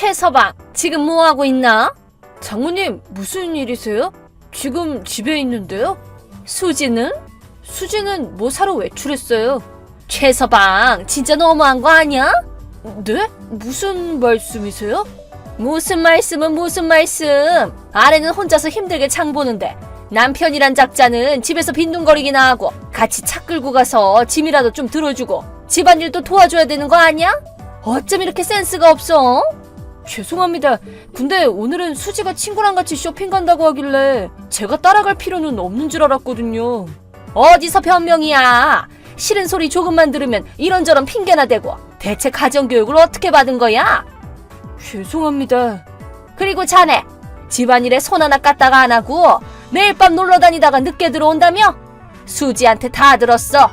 최서방, 지금 뭐 하고 있나? 장모님, 무슨 일이세요? 지금 집에 있는데요? 수지는? 수지는 뭐 사러 외출했어요. 최서방, 진짜 너무한 거 아니야? 네? 무슨 말씀이세요? 무슨 말씀은 무슨 말씀? 아내는 혼자서 힘들게 장 보는데 남편이란 작자는 집에서 빈둥거리기나 하고 같이 차 끌고 가서 짐이라도 좀 들어주고 집안일도 도와줘야 되는 거 아니야? 어쩜 이렇게 센스가 없어? 죄송합니다. 근데 오늘은 수지가 친구랑 같이 쇼핑 간다고 하길래 제가 따라갈 필요는 없는 줄 알았거든요. 어디서 변명이야? 싫은 소리 조금만 들으면 이런저런 핑계나 대고 대체 가정교육을 어떻게 받은 거야? 죄송합니다. 그리고 자네 집안일에 손 하나 까다가 안 하고 매일 밤 놀러 다니다가 늦게 들어온다며? 수지한테 다 들었어.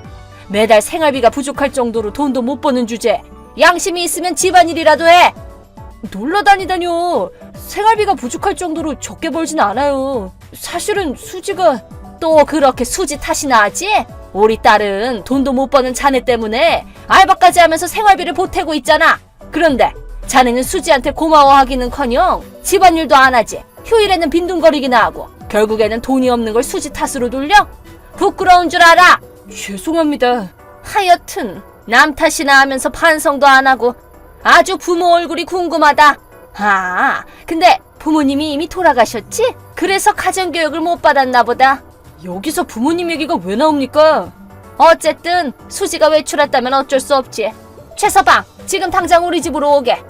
매달 생활비가 부족할 정도로 돈도 못 버는 주제. 양심이 있으면 집안일이라도 해. 놀러 다니다뇨. 생활비가 부족할 정도로 적게 벌진 않아요. 사실은 수지가 또 그렇게 수지 탓이나 하지? 우리 딸은 돈도 못 버는 자네 때문에 알바까지 하면서 생활비를 보태고 있잖아. 그런데 자네는 수지한테 고마워하기는커녕 집안일도 안 하지. 휴일에는 빈둥거리기나 하고 결국에는 돈이 없는 걸 수지 탓으로 돌려? 부끄러운 줄 알아. 죄송합니다. 하여튼 남 탓이나 하면서 반성도 안 하고 아주 부모 얼굴이 궁금하다. 아, 근데 부모님이 이미 돌아가셨지? 그래서 가정교육을 못 받았나 보다. 여기서 부모님 얘기가 왜 나옵니까? 어쨌든 수지가 외출했다면 어쩔 수 없지. 최서방, 지금 당장 우리 집으로 오게.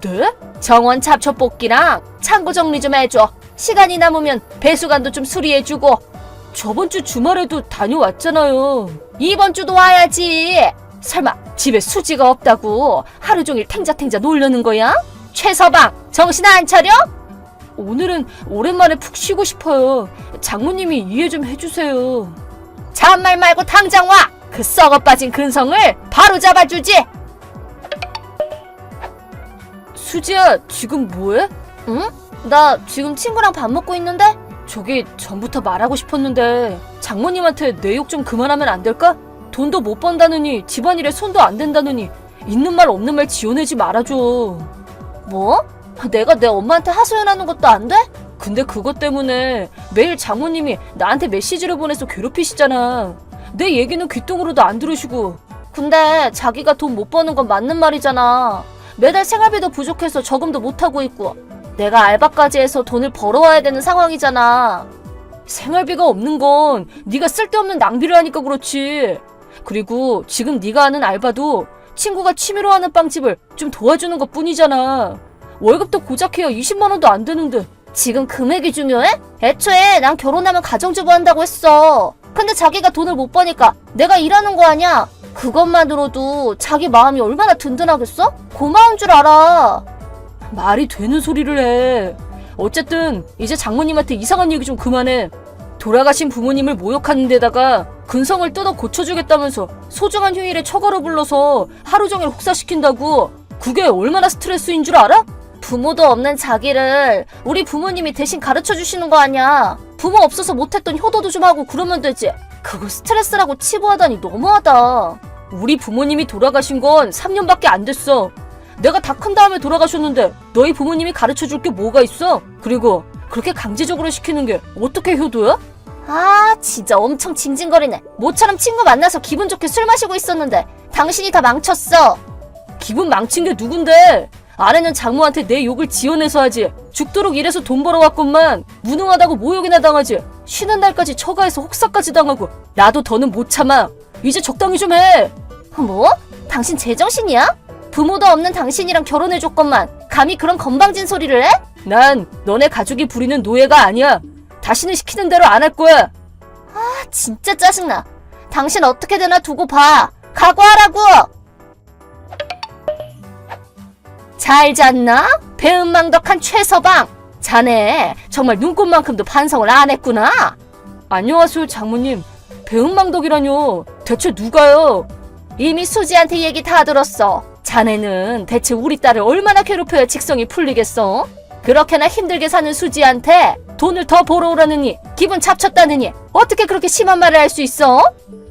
네? 정원 잡초 뽑기랑 창고 정리 좀 해줘. 시간이 남으면 배수관도 좀 수리해주고. 저번 주 주말에도 다녀왔잖아요. 이번 주도 와야지. 설마 집에 수지가 없다고 하루 종일 탱자탱자 놀려는 거야? 최서방, 정신 안 차려? 오늘은 오랜만에 푹 쉬고 싶어요. 장모님이 이해 좀 해주세요. 잔말 말고 당장 와! 그 썩어 빠진 근성을 바로 잡아주지! 수지야, 지금 뭐해? 응? 나 지금 친구랑 밥 먹고 있는데? 저기 전부터 말하고 싶었는데 장모님한테 내 욕 좀 그만하면 안 될까? 돈도 못 번다느니 집안일에 손도 안 댄다느니 있는 말 없는 말 지어내지 말아줘. 뭐? 내가 내 엄마한테 하소연하는 것도 안 돼? 근데 그것 때문에 매일 장모님이 나한테 메시지를 보내서 괴롭히시잖아. 내 얘기는 귀뚱으로도 안 들으시고. 근데 자기가 돈 못 버는 건 맞는 말이잖아. 매달 생활비도 부족해서 저금도 못 하고 있고. 내가 알바까지 해서 돈을 벌어와야 되는 상황이잖아. 생활비가 없는 건 네가 쓸데없는 낭비를 하니까 그렇지. 그리고 지금 네가 하는 알바도 친구가 취미로 하는 빵집을 좀 도와주는 것 뿐이잖아. 월급도 고작 해야 20만 원도 안 되는데. 지금 금액이 중요해? 애초에 난 결혼하면 가정주부 한다고 했어. 근데 자기가 돈을 못 버니까 내가 일하는 거 아니야. 그것만으로도 자기 마음이 얼마나 든든하겠어? 고마운 줄 알아. 말이 되는 소리를 해. 어쨌든 이제 장모님한테 이상한 얘기 좀 그만해. 돌아가신 부모님을 모욕하는 데다가 근성을 뜯어 고쳐주겠다면서 소중한 휴일에 처가로 불러서 하루 종일 혹사시킨다고 그게 얼마나 스트레스인 줄 알아? 부모도 없는 자기를 우리 부모님이 대신 가르쳐 주시는 거 아니야. 부모 없어서 못했던 효도도 좀 하고 그러면 되지. 그걸 스트레스라고 치부하다니 너무하다. 우리 부모님이 돌아가신 건 3년밖에 안 됐어. 내가 다 큰 다음에 돌아가셨는데 너희 부모님이 가르쳐 줄 게 뭐가 있어? 그리고 그렇게 강제적으로 시키는 게 어떻게 효도야? 아, 진짜 엄청 징징거리네. 모처럼 친구 만나서 기분 좋게 술 마시고 있었는데 당신이 다 망쳤어. 기분 망친 게 누군데? 아내는 장모한테 내 욕을 지어내서 하지. 죽도록 일해서 돈 벌어왔건만 무능하다고 모욕이나 당하지. 쉬는 날까지 처가에서 혹사까지 당하고 나도 더는 못 참아. 이제 적당히 좀 해. 뭐? 당신 제정신이야? 부모도 없는 당신이랑 결혼해줬건만 감히 그런 건방진 소리를 해? 난 너네 가족이 부리는 노예가 아니야. 다시는 시키는 대로 안 할 거야. 아, 진짜 짜증나. 당신 어떻게 되나 두고 봐. 각오하라고! 잘 잤나? 배은망덕한 최서방. 자네 정말 눈꽃만큼도 반성을 안 했구나. 안녕하세요, 장모님. 배은망덕이라뇨. 대체 누가요? 이미 수지한테 얘기 다 들었어. 자네는 대체 우리 딸을 얼마나 괴롭혀야 직성이 풀리겠어? 그렇게나 힘들게 사는 수지한테 돈을 더 벌어오라느니 기분 잡쳤다느니 어떻게 그렇게 심한 말을 할 수 있어?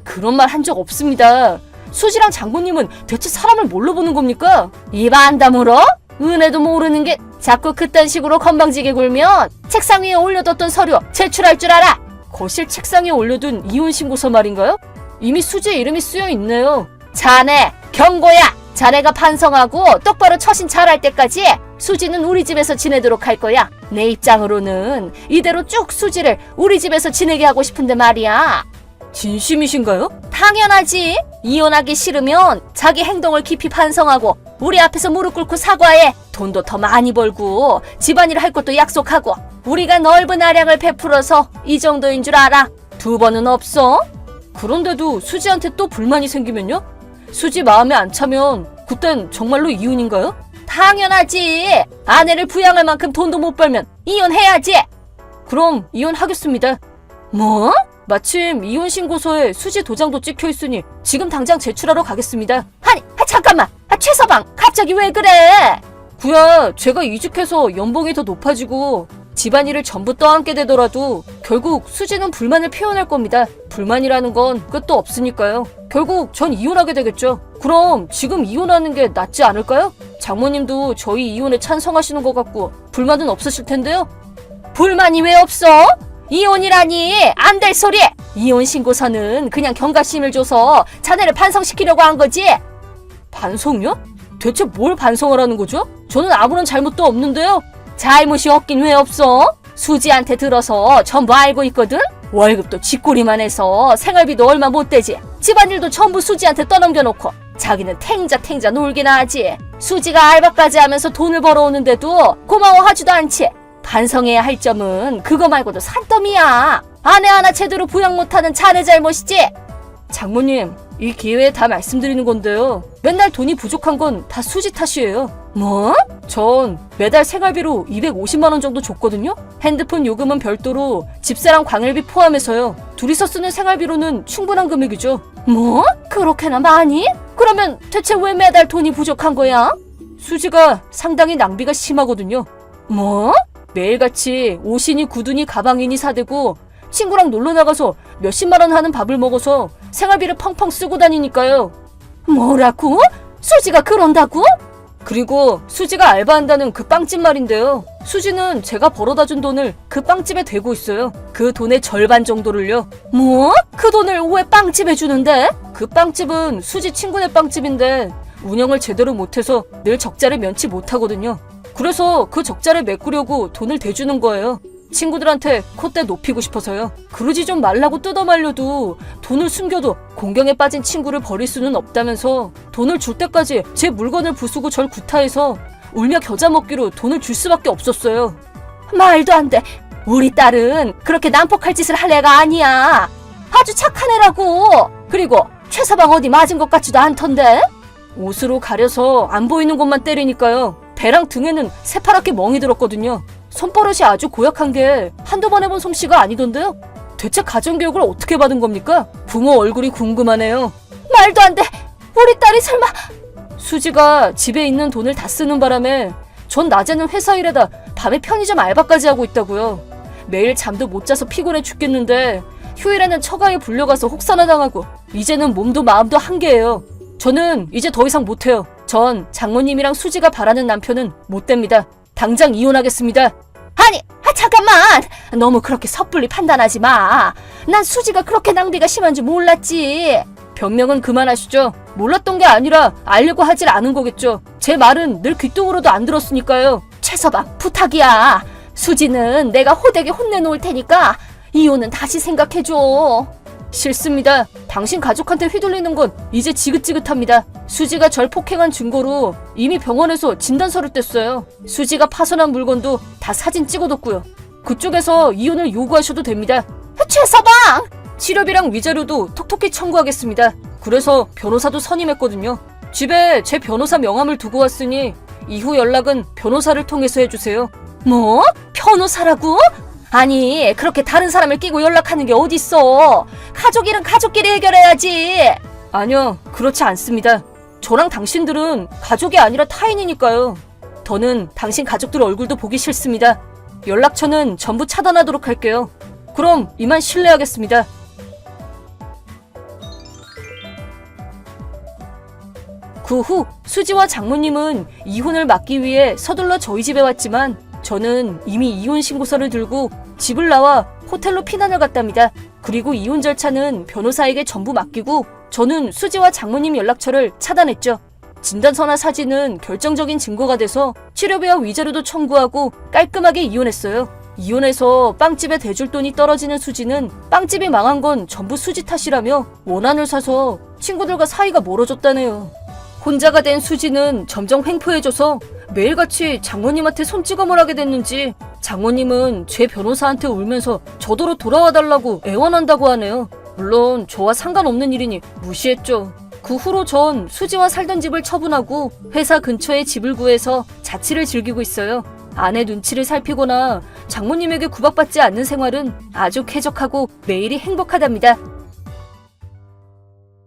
그런 말 한 적 없습니다. 수지랑 장모님은 대체 사람을 뭘로 보는 겁니까? 입안 다물어? 은혜도 모르는 게 자꾸 그딴 식으로 건방지게 굴면 책상 위에 올려뒀던 서류 제출할 줄 알아. 거실 책상에 올려둔 이혼 신고서 말인가요? 이미 수지 이름이 쓰여 있네요. 자네 경고야. 자네가 반성하고 똑바로 처신 잘할 때까지 수지는 우리 집에서 지내도록 할 거야. 내 입장으로는 이대로 쭉 수지를 우리 집에서 지내게 하고 싶은데 말이야. 진심이신가요? 당연하지. 이혼하기 싫으면 자기 행동을 깊이 반성하고 우리 앞에서 무릎 꿇고 사과해. 돈도 더 많이 벌고 집안일 할 것도 약속하고 우리가 넓은 아량을 베풀어서 이 정도인 줄 알아. 두 번은 없어. 그런데도 수지한테 또 불만이 생기면요? 수지 마음에 안 차면 그땐 정말로 이혼인가요? 당연하지. 아내를 부양할 만큼 돈도 못 벌면 이혼해야지. 그럼 이혼하겠습니다. 뭐? 마침 이혼 신고서에 수지 도장도 찍혀 있으니 지금 당장 제출하러 가겠습니다. 아니, 아, 잠깐만. 아, 최서방, 갑자기 왜 그래? 구야, 제가 이직해서 연봉이 더 높아지고 집안일을 전부 떠안게 되더라도 결국 수지는 불만을 표현할 겁니다. 불만이라는 건 끝도 없으니까요. 결국 전 이혼하게 되겠죠. 그럼 지금 이혼하는 게 낫지 않을까요? 장모님도 저희 이혼에 찬성하시는 것 같고 불만은 없으실 텐데요. 불만이 왜 없어? 이혼이라니 안 될 소리! 이혼 신고서는 그냥 경각심을 줘서 자네를 반성시키려고 한 거지. 반성요? 대체 뭘 반성을 하는 거죠? 저는 아무런 잘못도 없는데요. 잘못이 없긴 왜 없어? 수지한테 들어서 전부 알고 있거든? 월급도 쥐꼬리만 해서 생활비도 얼마 못 되지. 집안일도 전부 수지한테 떠넘겨놓고 자기는 탱자 탱자 놀기나 하지. 수지가 알바까지 하면서 돈을 벌어오는데도 고마워하지도 않지. 반성해야 할 점은 그거 말고도 산더미야. 아내 하나 제대로 부양 못하는 자네 잘못이지. 장모님, 이 기회에 다 말씀드리는 건데요. 맨날 돈이 부족한 건 다 수지 탓이에요. 뭐? 전 매달 생활비로 250만 원 정도 줬거든요. 핸드폰 요금은 별도로 집세랑 광일비 포함해서요. 둘이서 쓰는 생활비로는 충분한 금액이죠. 뭐? 그렇게나 많이? 그러면 대체 왜 매달 돈이 부족한 거야? 수지가 상당히 낭비가 심하거든요. 뭐? 매일같이 옷이니 구두니 가방이니 사대고 친구랑 놀러 나가서 몇십만 원 하는 밥을 먹어서 생활비를 펑펑 쓰고 다니니까요. 뭐라고? 수지가 그런다고? 그리고 수지가 알바한다는 그 빵집 말인데요. 수지는 제가 벌어다 준 돈을 그 빵집에 대고 있어요. 그 돈의 절반 정도를요. 뭐? 그 돈을 왜 빵집에 주는데? 그 빵집은 수지 친구네 빵집인데 운영을 제대로 못해서 늘 적자를 면치 못하거든요. 그래서 그 적자를 메꾸려고 돈을 대주는 거예요. 친구들한테 콧대 높이고 싶어서요. 그러지 좀 말라고 뜯어말려도 돈을 숨겨도 공경에 빠진 친구를 버릴 수는 없다면서 돈을 줄 때까지 제 물건을 부수고 절 구타해서 울며 겨자 먹기로 돈을 줄 수밖에 없었어요. 말도 안 돼. 우리 딸은 그렇게 난폭할 짓을 할 애가 아니야. 아주 착한 애라고. 그리고 최서방 어디 맞은 것 같지도 않던데. 옷으로 가려서 안 보이는 곳만 때리니까요. 배랑 등에는 새파랗게 멍이 들었거든요. 손버릇이 아주 고약한 게 한두 번 해본 솜씨가 아니던데요. 대체 가정교육을 어떻게 받은 겁니까? 부모 얼굴이 궁금하네요. 말도 안 돼. 우리 딸이 설마 수지가 집에 있는 돈을 다 쓰는 바람에 전 낮에는 회사 일에다 밤에 편의점 알바까지 하고 있다고요. 매일 잠도 못 자서 피곤해 죽겠는데 휴일에는 처가에 불려가서 혹사나 당하고 이제는 몸도 마음도 한계예요. 저는 이제 더 이상 못해요. 전 장모님이랑 수지가 바라는 남편은 못 됩니다. 당장 이혼하겠습니다. 아니, 아, 잠깐만! 너무 그렇게 섣불리 판단하지 마. 난 수지가 그렇게 낭비가 심한 줄 몰랐지. 변명은 그만하시죠. 몰랐던 게 아니라 알려고 하질 않은 거겠죠. 제 말은 늘 귀뚱으로도 안 들었으니까요. 최서방, 부탁이야. 수지는 내가 호되게 혼내놓을 테니까 이혼은 다시 생각해줘. 싫습니다. 당신 가족한테 휘둘리는 건 이제 지긋지긋합니다. 수지가 절 폭행한 증거로 이미 병원에서 진단서를 뗐어요. 수지가 파손한 물건도 다 사진 찍어뒀고요. 그쪽에서 이혼을 요구하셔도 됩니다. 최서방! 치료비랑 위자료도 톡톡히 청구하겠습니다. 그래서 변호사도 선임했거든요. 집에 제 변호사 명함을 두고 왔으니 이후 연락은 변호사를 통해서 해주세요. 뭐? 변호사라고? 아니 그렇게 다른 사람을 끼고 연락하는 게 어딨어? 가족 일은 가족끼리 해결해야지. 아니요 그렇지 않습니다. 저랑 당신들은 가족이 아니라 타인이니까요. 더는 당신 가족들 얼굴도 보기 싫습니다. 연락처는 전부 차단하도록 할게요. 그럼 이만 실례하겠습니다. 그 후 수지와 장모님은 이혼을 막기 위해 서둘러 저희 집에 왔지만 저는 이미 이혼 신고서를 들고 집을 나와 호텔로 피난을 갔답니다. 그리고 이혼 절차는 변호사에게 전부 맡기고 저는 수지와 장모님 연락처를 차단했죠. 진단서나 사진은 결정적인 증거가 돼서 치료비와 위자료도 청구하고 깔끔하게 이혼했어요. 이혼해서 빵집에 대줄 돈이 떨어지는 수지는 빵집이 망한 건 전부 수지 탓이라며 원한을 사서 친구들과 사이가 멀어졌다네요. 혼자가 된 수지는 점점 횡포해져서 매일같이 장모님한테 손찌검을 하게 됐는지 장모님은 제 변호사한테 울면서 저더러 돌아와 달라고 애원한다고 하네요. 물론 저와 상관없는 일이니 무시했죠. 그 후로 전 수지와 살던 집을 처분하고 회사 근처에 집을 구해서 자취를 즐기고 있어요. 아내 눈치를 살피거나 장모님에게 구박받지 않는 생활은 아주 쾌적하고 매일이 행복하답니다.